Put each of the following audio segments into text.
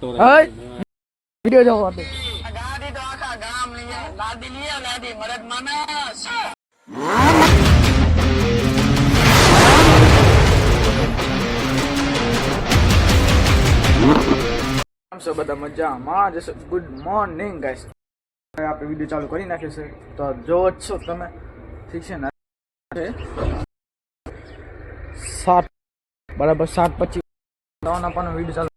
เฮ้ยวิดีโอจะออกดิ आजादी तो आखा गाम लिए लादी लिए लादी मरद मनस આમ છો બધા મજામાં જશે ગુડ મોર્નિંગ ગાઈસ હવે આપણે વિડીયો ચાલુ કરી નાખ્યો છે તો જો જ છો તમે ઠીક છે ને સાત બરાબર સાત પછી નવાના પણ વિડીયો ચાલુ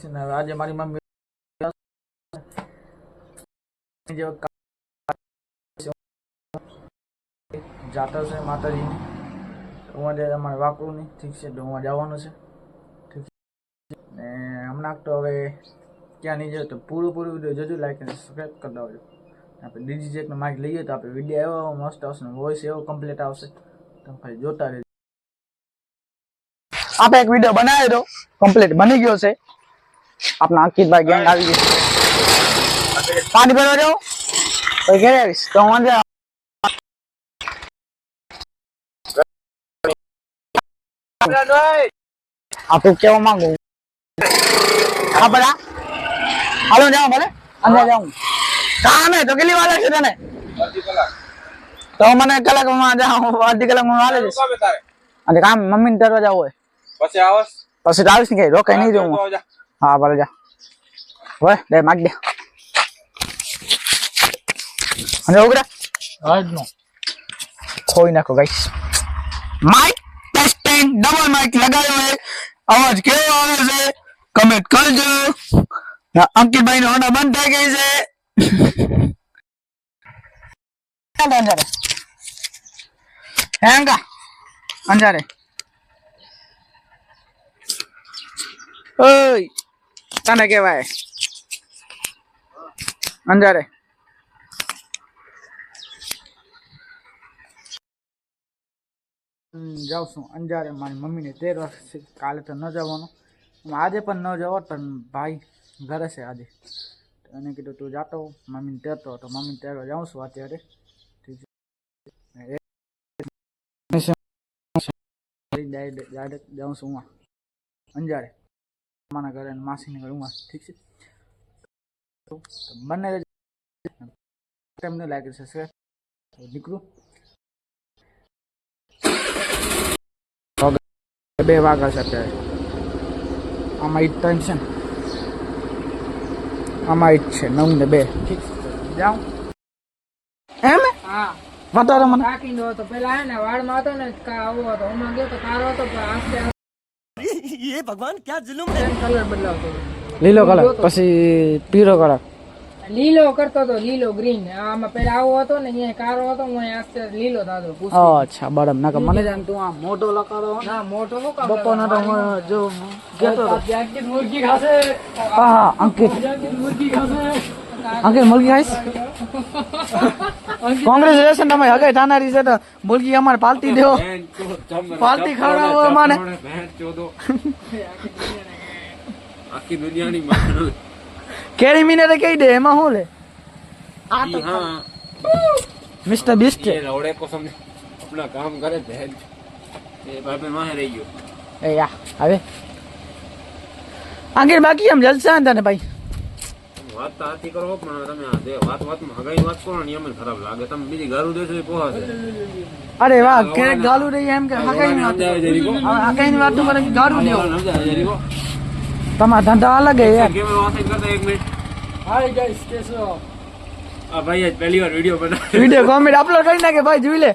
શિક્ષણ આજે મારી મમ્મી જાતા છે માતાજીની અમારે અમારે વાપરું ઠીક છે ડોમાં જવાનું છે ઠીક છે ને હમણાં તો હવે ક્યાં નહીં જાય તો પૂરું પૂરું વિડીયો જોજો લાઈક અને સબસ્ક્રાઈબ કરી દેજો આપણે ડીજીજેકનો માઇક લઈએ તો આપણે વિડીયો એવો મસ્ત આવશે વોઇસ એવો કમ્પ્લીટ આવશે તમે ખાલી જોતા રહેજો આપણે એક વિડીયો બનાવ્યો હતો કમ્પ્લીટ બની ગયો છે अपना कित भाई गेंद आवी गेल पानी भरो जाओ ओए गेरे तो मान जा आप के मांगो खबरा हेलो जाओ भले अंदर जाओ काम है तो गली वाला छे ने तो मने कलक मां जाओ आधी कलक मां वाले अरे काम मम्मी ने दरवाजा होए बस आवस बस आवस हाँ, नहीं रोक नहीं दूंगा हाँ बल जा वो दे मार दे अरे हाँ उग्र आज नो कोई ना को माइक टेस्टिंग डबल माइक लगाए हुए आवाज क्यों आ रही है कमेंट कर दो ना अंकित भाई ने होना बंद है गाइस क्या डाल रहे हैं का अंजारे ओए તને કહેવાય અંજારે જાવશું અંજારે મારી મમ્મીને 13 વર્ષથી કાલ તો ન જવાનો આજે પણ ન જવો ભાઈ ઘરે છે આજે અને કીધું તું જાતો મમ્મીને દેતો તો મમ્મીને જાવશું અત્યારે તીજી લઈ દઈ દાદા જાવશું અંજારે માના ઘરે અને માસીને ઘરે હું ઠીક છે તો બંને તમને લાગે છે સર નીકળું બે વાગ્યા છે અત્યારે આમાં ઈટ ટાઈમ છે ને આમાં ઈટ છે નવ ને બે ઠીક છે જાઉં એમ હા વધારે મને કાકી નો હતો પેલા હે ને વાળમાં હતો ને આવો હતો ઓમાં ગયો તો કારો હતો પણ આસ્તે એ ભગવાન ક્યાં જુલુમ કલર બદલાવતો લીલો કલર પછી પીળો કલર લીલો કરતો તો લીલો ગ્રીન આમાં પહેલા આવો હતો ને અહીંયા કારો હતો હું આજે લીલો થતો અચ્છા બરાબર ના મને જાણ તું આ મોટો લકારો ના મોટો નો કારો બપોરના તો હું જો ગેતો મુર્ગી ખાશે હા અંકિત મુર્ગી ખાશે અંકિલ મુલગી કોંગ્રેસ કોંગ્રેચ્યુલેશન તમે હગે ઠાનારી છે તો મુલગી અમારે પાલતી દેવો પાલતી ખવડાવો અમારે આખી દુનિયાની કેરી મિનરે કઈ દે એમાં શું લે આ તો મિસ્ટર બિસ્ટ રોડે કો સમજે અપના કામ કરે બહેન એ બાપે માં રહી ગયો એ યા હવે આંગીર બાકી એમ જલસા ને ભાઈ વાત તો આથી કરો પણ તમે આ દે વાત વાત મહગાઈ વાત કરો ને એમ ખરાબ લાગે તમે બીજી ગાલુ દેશો એ પોહા છે અરે વાહ ક્યારેક ગાલુ રહી એમ કે હકાઈ ની વાત હકાઈ ની વાત તો મને ગાલુ દેવો તમારા ધંધા અલગ હે યાર કેમેરો ઓન કરતા એક મિનિટ હાય ગાઈસ કેસો આ ભાઈ આજ પહેલી વાર વિડિયો બનાવ્યો વિડિયો કોમેન્ટ અપલોડ કરી નાખે ભાઈ જોઈ લે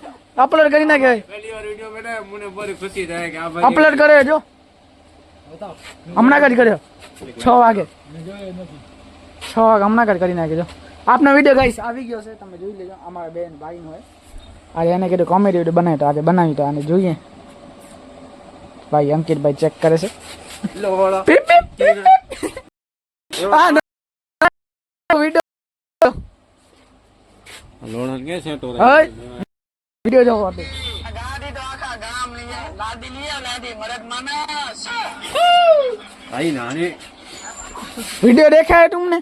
અપલોડ કરી નાખે પહેલી વાર વિડિયો બનાવ્યો મને બરી ખુશી થાય કે આ ભાઈ અપલોડ કરે જો હમણાં જ કર્યો છ વાગે છ હમણાં કરી નાખી દો આપનો વિડીયો ગાઈસ આવી ગયો છે તમે જોઈ લેજો અમારા બેન ભાઈ હોય આજે એને કીધું કોમેડી વિડીયો બનાવી તો આજે બનાવી તો આને જોઈએ ભાઈ અંકિતભાઈ ચેક કરે છે વિડીયો દેખાય તમને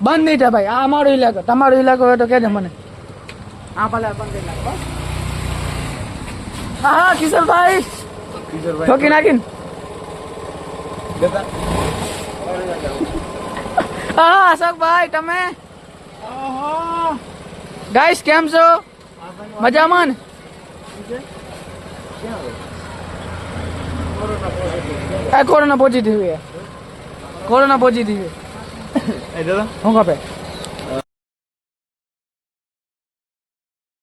બંધ નહીં થાય ભાઈ આ અમારો ઇલાકો તમારો ઇલાકો હોય તો કહેજો મને આ ભલે બંધ કરી હા કિશોરભાઈ ઠોકી નાખીને હા અશોકભાઈ તમે ગાઈસ કેમ છો મજામાં ને કોરોના પોઝિટિવ કોરોના પહોંચી પોઝિટિવ 哎，对了，通话呗。